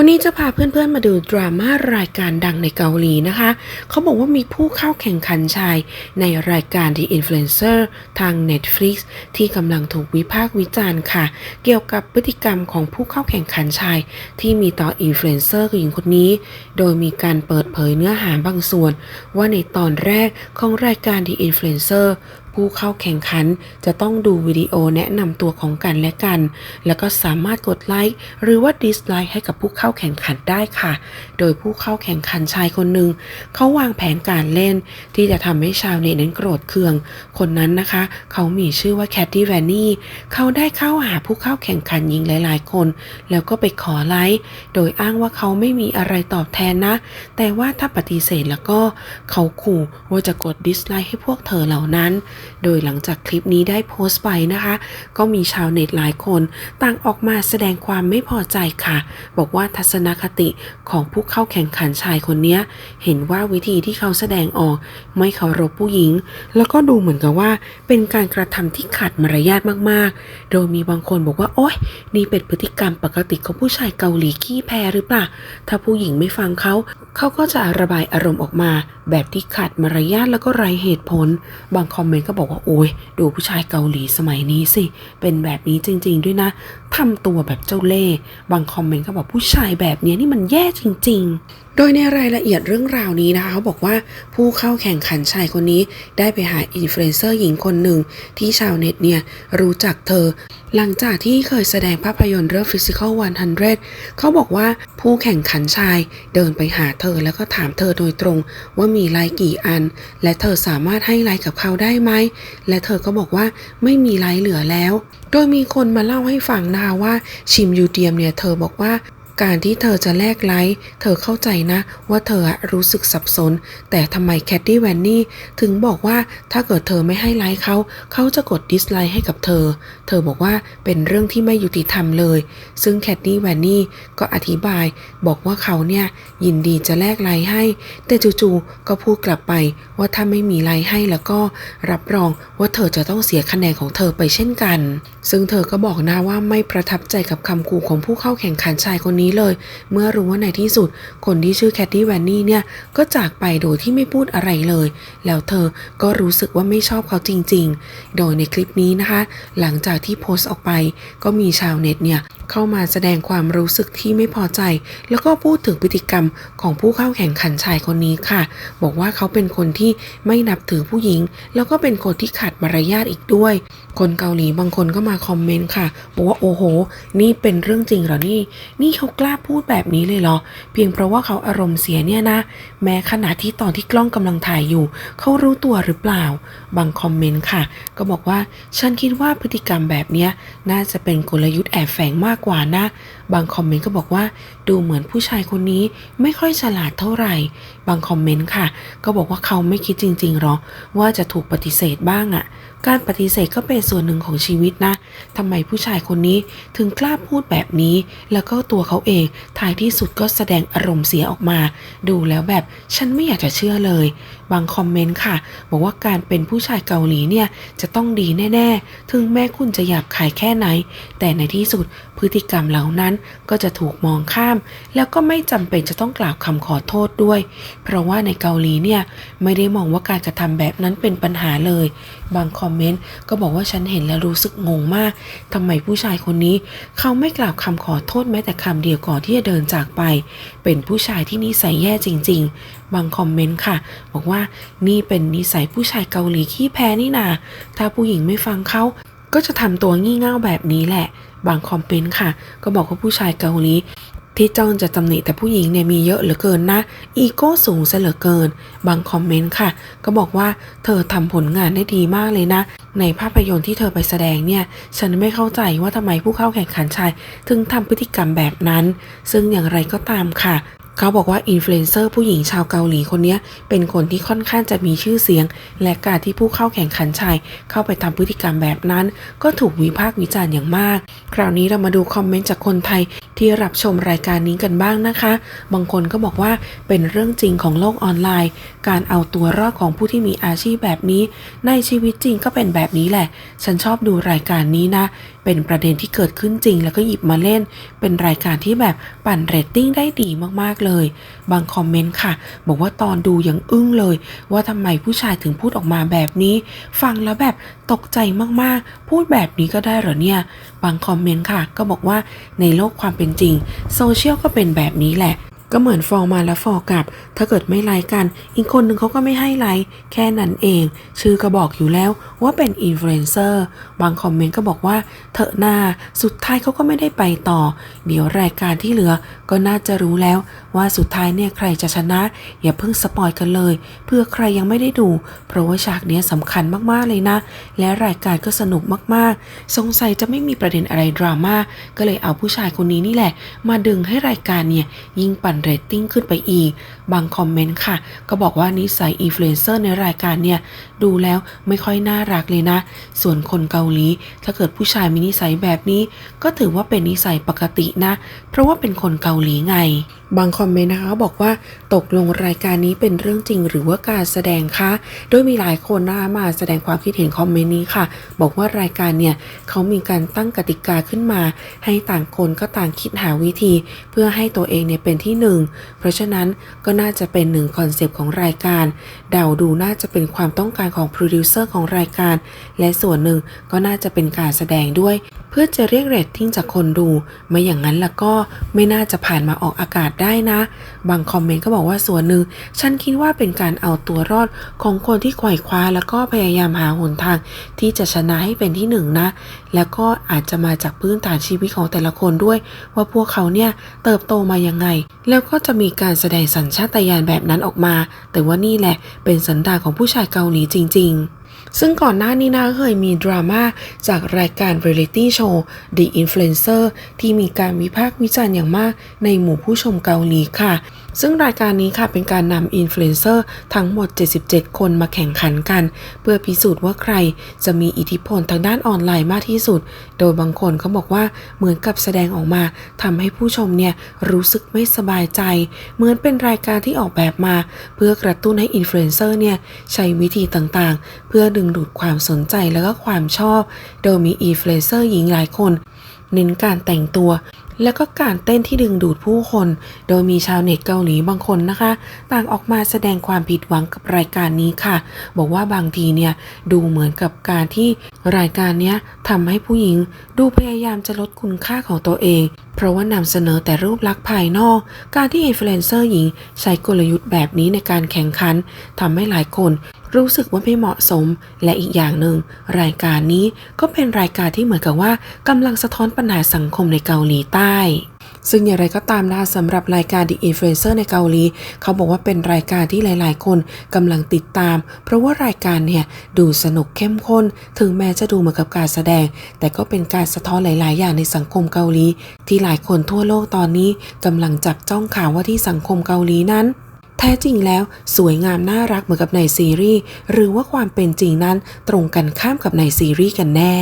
วันนี้จะพาเพื่อนๆมาดูดราม่ารายการดังในเกาหลีนะคะ เขาบอกว่ามีผู้เข้าแข่งขันชายในรายการ The Influencer ทาง Netflix ที่กำลังถูกวิพากษ์วิจารณ์ค่ะ เกี่ยวกับพฤติกรรมของผู้เข้าแข่งขันชาย ที่มีต่ออินฟลูเอนเซอร์หญิงคนนี้ โดยมีการเปิดเผยเนื้อหาบางส่วน ว่าในตอนแรกของรายการ The Influencer ผู้เข้าแข่งขันจะต้องดูวิดีโอแนะนำตัวของกันและกัน แล้วก็สามารถกดไลค์หรือว่าดิสไลค์ให้กับผู้เข้าแข่งขันได้ค่ะ โดยผู้เข้าแข่งขันชายคนหนึ่งเขาวางแผนการเล่น ที่จะทำให้ชาวเน็ตนั้นโกรธเคือง คนนั้นนะคะ เขามีชื่อว่าแคทตี้แวนนี่เขาได้เข้าหาผู้เข้าแข่งขันหญิงหลาย ๆ คน แล้วก็ไปขอไลค์โดยอ้างว่าเขาไม่มีอะไรตอบแทนนะ แต่ว่าถ้าปฏิเสธแล้วก็เขาขู่ว่าจะกดดิสไลค์ให้พวกเธอเหล่านั้นโดยหลังจากคลิปนี้ได้โพสต์ไปนะคะ ก็มีชาวเน็ตหลายคนต่างออกมาแสดงความไม่พอใจค่ะ บอกว่าทัศนคติของผู้เข้าแข่งขันชายคนนี้เห็นว่าวิธีที่เขาแสดงออก ไม่เคารพผู้หญิง แล้วก็ดูเหมือนกับว่า เป็นการกระทำที่ขัดมารยาทมากๆ โดยมีบางคนบอกว่าโอ๊ยนี่เป็นพฤติกรรมปกติของผู้ชายเกาหลีขี้แพ้หรือเปล่าถ้าผู้หญิงไม่ฟังเขา เขาก็จะระบายอารมณ์ออกมา แบบที่ขัดมารยาทแล้วก็ไร้เหตุผล บางคอมเมนต์ก็บอกว่าโอ้ยดูผู้ชายเกาหลีสมัยนี้สิ เป็นแบบนี้จริง ๆ ด้วยนะทำตัวแบบเจ้าเล่ห์บางคอมเมนต์ก็บอกผู้ชายแบบนี้นี่มันแย่จริง ๆ โดยในรายละเอียดเรื่องราวนี้นะคะเขาบอกว่าผู้เข้าแข่งขันชายคนนี้ได้ไปหาอินฟลูเอนเซอร์หญิงคนหนึ่ง ที่ชาวเน็ตเนี่ยรู้จักเธอ หลังจากที่เคยแสดงภาพยนตร์เรื่อง Physical 100 เขาบอกว่าผู้แข่งขันชายเดินไปหาเธอแล้วก็ถามเธอโดยตรงว่ามีไลค์กี่อัน และเธอสามารถให้ไลค์กับเขาได้ไหม และเธอก็บอกว่าไม่มีไลค์เหลือแล้ว โดยมีคนมาเล่าให้ฟังนะคะว่าชิมยูเดียมเนี่ยเธอบอกว่า การที่เธอจะแลกไลค์เธอเข้าใจนะ ว่าเธอรู้สึกสับสน แต่ทำไมแคดดี้แวนนี่ถึงบอกว่าถ้าเกิดเธอไม่ให้ไลค์เขา เขาจะกดดิสไลค์ให้กับเธอ เธอบอกว่าเป็นเรื่องที่ไม่ยุติธรรมเลย ซึ่งแคดดี้แวนนี่ก็อธิบายบอกว่าเขาเนี่ยยินดีจะแลกไลค์ให้ แต่จู่ๆก็พูดกลับไปว่าถ้าไม่มีไลค์ให้แล้วก็รับรองว่าเธอจะต้องเสียคะแนนของเธอไปเช่นกัน ซึ่งเธอก็บอกนะว่าไม่ประทับใจกับคำขู่ของผู้เข้าแข่งขันชายคนนี้เลย เมื่อรู้ว่าในที่สุด คนที่ชื่อแคทตี้แวนนี่เนี่ย ก็จากไปโดยที่ไม่พูดอะไรเลย แล้วเธอก็รู้สึกว่าไม่ชอบเขาจริง ๆ โดยในคลิปนี้นะคะ หลังจากที่โพสต์ออกไป ก็มีชาวเน็ตเนี่ยเข้ามาแสดงความรู้สึกที่ไม่พอใจ แล้วก็พูดถึงพฤติกรรมของผู้เข้าแข่งขันชายคนนี้ค่ะ บอกว่าเขาเป็นคนที่ไม่นับถือผู้หญิง แล้วก็เป็นคนที่ขาดมารยาทอีกด้วย คนเกาหลีบางคนก็มาคอมเมนต์ค่ะบอกว่าโอ้โห นี่เป็นเรื่องจริงเหรอนี่ นี่เขากล้าพูดแบบนี้เลยเหรอ เพียงเพราะว่าเขาอารมณ์เสียเนี่ยนะ แม้ขณะที่ตอนที่กล้องกำลังถ่ายอยู่ เขารู้ตัวหรือเปล่าบางคอมเมนต์ค่ะ ก็บอกว่า ฉันคิดว่าพฤติกรรมแบบนี้น่าจะเป็นกลยุทธ์แอบแฝงมากกว่านะ บางคอมเมนต์ก็บอกว่า ดูเหมือนผู้ชายคนนี้ไม่ค่อยฉลาดเท่าไหร่ บางคอมเมนต์ค่ะ ก็บอกว่าเขาไม่คิดจริงๆหรอว่าจะถูกปฏิเสธบ้างอะ การปฏิเสธก็เป็นส่วนหนึ่งของชีวิตนะทำไมผู้ชายคนนี้ถึงกล้าพูดแบบนี้ แล้วก็ตัวเขาเองท้ายที่สุดก็แสดงอารมณ์เสียออกมา ดูแล้วแบบฉันไม่อยากจะเชื่อเลย บางคอมเมนต์ค่ะ บอกว่าการเป็นผูู้้ชายเกาหลีเนี่ยจะต้องดีแน่ ๆ ถึงแม้คุณจะหยาบคายแค่ไหน แต่ในที่สุดพฤติกรรมเหล่านั้นก็จะถูกมองข้าม แล้วก็ไม่จำเป็นจะต้องกล่าวคำขอโทษด้วย เพราะว่าในเกาหลีเนี่ยไม่ได้มองว่าการกระทำแบบนั้นเป็นปัญหาเลย บางคอมเมนต์ก็บอกว่าฉันเห็นแล้วรู้สึกงงมากทำไมผู้ชายคนนี้ เขาไม่กล่าวคำขอโทษแม้แต่คำเดียวก่อนที่จะเดินจากไป เป็นผู้ชายที่นิสัยแย่จริง ๆ บางคอมเมนต์ค่ะ บอกว่านี่เป็นนิสัยผู้ชายเกาหลีขี้แพ้นี่นาถ้าผู้หญิงไม่ฟังเขาก็จะทำตัวงี่เง่าแบบนี้แหละ บางคอมเมนต์ค่ะ ก็บอกว่าผู้ชายเกาหลี ที่จ้องจะตำหนิแต่ผู้หญิงเนี่ยมีเยอะเหลือเกินนะ อีโก้สูงซะเหลือเกิน บางคอมเมนต์ค่ะ ก็บอกว่าเธอทำผลงานได้ดีมากเลยนะ ในภาพยนตร์ที่เธอไปแสดงเนี่ย ฉันไม่เข้าใจว่าทำไมผู้เข้าแข่งขันชาย ถึงทำพฤติกรรมแบบนั้น ซึ่งอย่างไรก็ตามค่ะ เขาบอกว่าอินฟลูเอนเซอร์ผู้หญิงชาวเกาหลีคนนี้เป็นคนที่ค่อนข้างจะมีชื่อเสียง และการที่ผู้เข้าแข่งขันชาย เข้าไปทำพฤติกรรมแบบนั้น ก็ถูกวิพากษ์วิจารณ์อย่างมาก คราวนี้เรามาดูคอมเมนต์จากคนไทยที่รับชมรายการนี้กันบ้างนะคะ บางคนก็บอกว่าเป็นเรื่องจริงของโลกออนไลน์ การเอาตัวรอดของผู้ที่มีอาชีพแบบนี้ ในชีวิตจริงก็เป็นแบบนี้แหละ ฉันชอบดูรายการนี้นะ เป็นประเด็นที่เกิดขึ้นจริง แล้วก็หยิบมาเล่น เป็นรายการที่แบบปั่นเรตติ้งได้ดีมากๆเลย บางคอมเมนต์ค่ะ บอกว่าตอนดูยังอึ้งเลย ว่าทำไมผู้ชายถึงพูดออกมาแบบนี้ ฟังแล้วแบบตกใจมากๆ พูดแบบนี้ก็ได้เหรอเนี่ย บางคอมเมนต์ค่ะ ก็บอกว่าในโลกความเป็นจริงโซเชียลก็เป็นแบบนี้แหละ ก็เหมือนฟอร์มาแล้วฟอร์กลับ ถ้าเกิดไม่ไลค์กัน อีกคนหนึ่งเขาก็ไม่ให้ไลค์แค่นั้นเอง ชื่อก็บอกอยู่แล้วว่าเป็นอินฟลูเอนเซอร์บางคอมเมนต์ก็บอกว่า เถอะหน้าสุดท้ายเขาก็ไม่ได้ไปต่อ เดี๋ยวรายการที่เหลือก็น่าจะรู้แล้วว่าสุดท้ายเนี่ยใครจะชนะ อย่าเพิ่งสปอยกันเลย เพื่อใครยังไม่ได้ดู เพราะว่าฉากเนี้ยสำคัญมากๆเลยนะ และรายการก็สนุกมากๆ สงสัยจะไม่มีประเด็นอะไรดราม่าก็เลยเอาผู้ชายคนนี้นี่แหละ มาดึงให้รายการเนี่ยยิ่งปั่นเรตติ้งขึ้นไปอีก บางคอมเมนต์ค่ะ ก็บอกว่านิสัยอินฟลูเอนเซอร์ในรายการเนี่ย ดูแล้วไม่ค่อยน่ารักเลยนะ ส่วนคนเกาหลี ถ้าเกิดผู้ชายมีนิสัยแบบนี้ ก็ถือว่าเป็นนิสัยปกตินะ เพราะว่าเป็นคนเกาหลีไง บางคอมเมนต์นะคะบอกว่าตกลงรายการนี้เป็นเรื่องจริงหรือว่าการแสดงคะ โดยมีหลายคนนะคะมาแสดงความคิดเห็นคอมเมนต์นี้ค่ะ บอกว่ารายการเนี่ยเขามีการตั้งกติกาขึ้นมา ให้ต่างคนก็ต่างคิดหาวิธี เพื่อให้ตัวเองเนี่ยเป็นที่หนึ่งเพราะฉะนั้นก็น่าจะเป็นหนึ่งคอนเซปต์ของรายการ เดาดูน่าจะเป็นความต้องการของโปรดิวเซอร์ของรายการ และส่วนหนึ่งก็น่าจะเป็นการแสดงด้วย เพื่อจะเรียกเรตติ้งจากคนดู ไม่อย่างนั้นล้วก็ไม่น่าจะผ่านมาออกอากาศได้นะ บางคอมเมนต์ก็บอกว่าส่วนหนึ่งฉันคิดว่าเป็นการเอาตัวรอดของคนที่ไขว่คว้าแล้วก็พยายามหาหนทาง ที่จะชนะให้เป็นที่หนึ่งนะ แล้วก็อาจจะมาจากพื้นฐานชีวิตของแต่ละคนด้วย ว่าพวกเขาเนี่ยเติบโตมายังไง แล้วก็จะมีการแสดงสัญชาตยานแบบนั้นออกมา แต่ว่านี่แหละเป็นสันดาของผู้ชายเกาหลีจริง ๆซึ่งก่อนหน้านี้นะเคยมีดราม่าจากรายการเรียลิตี้โชว์ The Influencer ที่มีการวิพากษ์วิจารณ์อย่างมากในหมู่ผู้ชมเกาหลีค่ะซึ่งรายการนี้ค่ะเป็นการนำอินฟลูเอนเซอร์ทั้งหมด 77 คนมาแข่งขันกัน เพื่อพิสูจน์ว่าใครจะมีอิทธิพลทางด้านออนไลน์มากที่สุด โดยบางคนเขาบอกว่าเหมือนกับแสดงออกมาทำให้ผู้ชมเนี่ยรู้สึกไม่สบายใจ เหมือนเป็นรายการที่ออกแบบมา เพื่อกระตุ้นให้อินฟลูเอนเซอร์เนี่ยใช้วิธีต่างๆ เพื่อดึงดูดความสนใจและก็ความชอบ โดยมีอินฟลูเอนเซอร์หญิงหลายคน เน้นการแต่งตัว แล้วก็การเต้นที่ดึงดูดผู้คน โดยมีชาวเน็ตเกาหลีบางคนนะคะ ต่างออกมาแสดงความผิดหวังกับรายการนี้ค่ะ บอกว่าบางทีเนี่ยดูเหมือนกับการที่รายการนี้ทำให้ผู้หญิงดูพยายามจะลดคุณค่าของตัวเอง เพราะว่านำเสนอแต่รูปลักษณ์ภายนอก การที่อินฟลูเอนเซอร์หญิง ใช้กลยุทธ์แบบนี้ในการแข่งขันทำให้หลายคนรู้สึกว่าไม่เหมาะสม และอีกอย่างหนึ่ง รายการนี้ก็เป็นรายการที่เหมือนกับว่ากำลังสะท้อนปัญหาสังคมในเกาหลีใต้ ซึ่งอย่างไรก็ตามนะคะสำหรับรายการ The Influencer ในเกาหลี เขาบอกว่าเป็นรายการที่หลาย ๆ คนกำลังติดตาม เพราะว่ารายการเนี่ยดูสนุกเข้มข้น ถึงแม้จะดูเหมือนกับการแสดง แต่ก็เป็นการสะท้อนหลาย ๆ อย่างในสังคมเกาหลี ที่หลายคนทั่วโลกตอนนี้กำลังจับจ้องข่าวว่าที่สังคมเกาหลีนั้นแท้จริงแล้วสวยงามน่ารักเหมือนกับในซีรีส์หรือว่าความเป็นจริงนั้นตรงกันข้ามกับในซีรีส์กันแน่